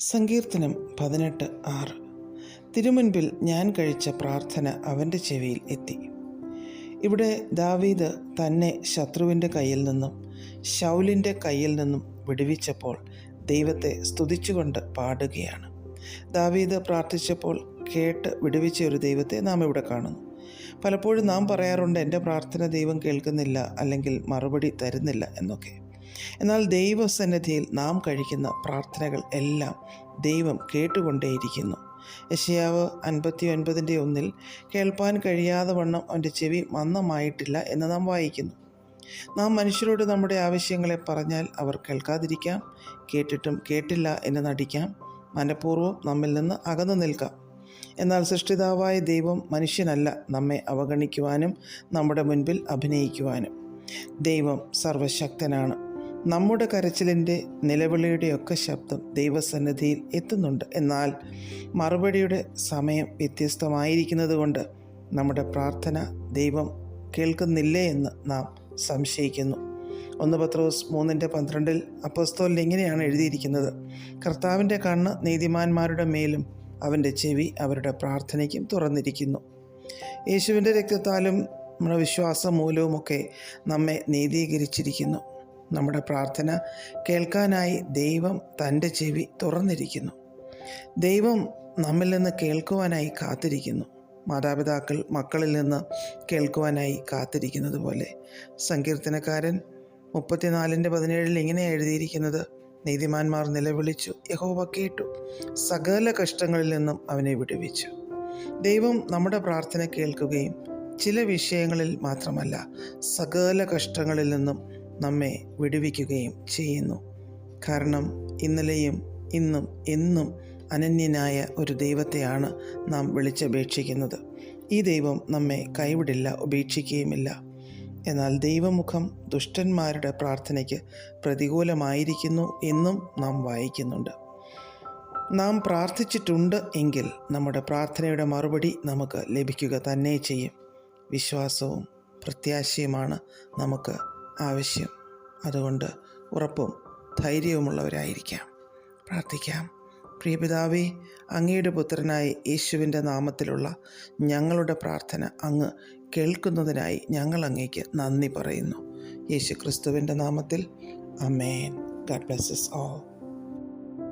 സങ്കീർത്തനം പതിനെട്ട് ആറ്. തിരുമുൻപിൽ ഞാൻ കഴിച്ച പ്രാർത്ഥന അവന്റെ ചെവിയിൽ എത്തി. ഇവിടെ ദാവീദ് തന്നെ ശത്രുവിന്റെ കയ്യിൽ നിന്നും ശൗലിന്റെ കയ്യിൽ നിന്നും വിടുവിച്ചപ്പോൾ ദൈവത്തെ സ്തുതിച്ചുകൊണ്ട് പാടുകയാണ്. ദാവീദ് പ്രാർത്ഥിച്ചപ്പോൾ കേട്ട് വിടുവിച്ച ഒരു ദൈവത്തെ നാം ഇവിടെ കാണുന്നു. പലപ്പോഴും നാം പറയാറുണ്ട് എന്റെ പ്രാർത്ഥന ദൈവം കേൾക്കുന്നില്ല അല്ലെങ്കിൽ മറുപടി തരുന്നില്ല എന്നൊക്കെ. എന്നാൽ ദൈവസന്നിധിയിൽ നാം കഴിക്കുന്ന പ്രാർത്ഥനകൾ എല്ലാം ദൈവം കേട്ടുകൊണ്ടേയിരിക്കുന്നു. യശയാവ് അൻപത്തി ഒൻപതിന്റെ ഒന്നിൽ കേൾപ്പാൻ കഴിയാതെ വണ്ണം അവന്റെ ചെവി മന്ദമായിട്ടില്ല എന്ന് നാം വായിക്കുന്നു. നാം മനുഷ്യരോട് നമ്മുടെ ആവശ്യങ്ങളെ പറഞ്ഞാൽ അവർ കേൾക്കാതിരിക്കാം കേട്ടിട്ടും കേട്ടില്ല എന്ന് നടിക്കാം മനഃപൂർവം നമ്മിൽ നിന്ന് അകന്നു നിൽക്കാം. എന്നാൽ സൃഷ്ടിതാവായ ദൈവം മനുഷ്യനല്ല നമ്മെ അവഗണിക്കുവാനും നമ്മുടെ മുൻപിൽ അഭിനയിക്കുവാനും. ദൈവം സർവശക്തനാണ്. നമ്മുടെ കരച്ചിലിന്റെ നിലവിളിയുടെയൊക്കെ ശബ്ദം ദൈവസന്നിധിയിൽ എത്തുന്നുണ്ട്. എന്നാൽ മറുപടിയുടെ സമയം വ്യത്യസ്തമായിരിക്കുന്നത് കൊണ്ട് നമ്മുടെ പ്രാർത്ഥന ദൈവം കേൾക്കുന്നില്ലേ എന്ന് നാം സംശയിക്കുന്നു. ഒന്ന് പത്രോസ് മൂന്നിന്റെ പന്ത്രണ്ടിൽ അപ്പസ്തോലിൽ ഇങ്ങനെയാണ് എഴുതിയിരിക്കുന്നത്. കർത്താവിന്റെ കണ്ണ് നീതിമാന്മാരുടെ മേലും അവന്റെ ചെവി അവരുടെ പ്രാർത്ഥനയ്ക്കും തുറന്നിരിക്കുന്നു. യേശുവിന്റെ രക്തത്താലും നമ്മുടെ വിശ്വാസം മൂലവുമൊക്കെ നമ്മെ നീതീകരിച്ചിരിക്കുന്നു. നമ്മുടെ പ്രാർത്ഥന കേൾക്കാനായി ദൈവം തന്റെ ചെവി തുറന്നിരിക്കുന്നു. ദൈവം നമ്മിൽ നിന്ന് കേൾക്കുവാനായി കാത്തിരിക്കുന്നു. മാതാപിതാക്കൾ മക്കളിൽ നിന്ന് കേൾക്കുവാനായി കാത്തിരിക്കുന്നത് പോലെ. സങ്കീർത്തനക്കാരൻ മുപ്പത്തിനാലിന്റെ പതിനേഴിൽ ഇങ്ങനെ എഴുതിയിരിക്കുന്നത് നീതിമാന്മാർ നിലവിളിച്ചു യഹോവ കേട്ടു സകല കഷ്ടങ്ങളിൽ നിന്നും അവനെ വിടുവിച്ചു. ദൈവം നമ്മുടെ പ്രാർത്ഥന കേൾക്കുകയും ചില വിഷയങ്ങളിൽ മാത്രമല്ല സകല കഷ്ടങ്ങളിൽ നിന്നും നമ്മെ വിടുവിക്കുകയും ചെയ്യുന്നു. കാരണം ഇന്നലെയും ഇന്നും എന്നും അനന്യനായ ഒരു ദൈവത്തെയാണ് നാം വിളിച്ചപേക്ഷിക്കുന്നത്. ഈ ദൈവം നമ്മെ കൈവിടില്ല ഉപേക്ഷിക്കുകയുമില്ല. എന്നാൽ ദൈവമുഖം ദുഷ്ടന്മാരുടെ പ്രാർത്ഥനയ്ക്ക് പ്രതികൂലമായിരിക്കുന്നു എന്നും നാം വായിക്കുന്നുണ്ട്. നാം പ്രാർത്ഥിച്ചിട്ടുണ്ട് എങ്കിൽ നമ്മുടെ പ്രാർത്ഥനയുടെ മറുപടി നമുക്ക് ലഭിക്കുക തന്നെ ചെയ്യും. വിശ്വാസവും പ്രത്യാശയുമാണ് നമുക്ക് ആവശ്യം. അതുകൊണ്ട് ഉറപ്പും ധൈര്യവുമുള്ളവരായിരിക്കാം. പ്രാർത്ഥിക്കാം. പ്രിയപിതാവേ അങ്ങയുടെ പുത്രനായ യേശുവിന്റെ നാമത്തിലുള്ള ഞങ്ങളുടെ പ്രാർത്ഥന അങ്ങ് കേൾക്കുന്നതിനായി ഞങ്ങൾ അങ്ങേക്ക് നന്ദി പറയുന്നു. യേശു ക്രിസ്തുവിന്റെ നാമത്തിൽ. Amen God blesses all.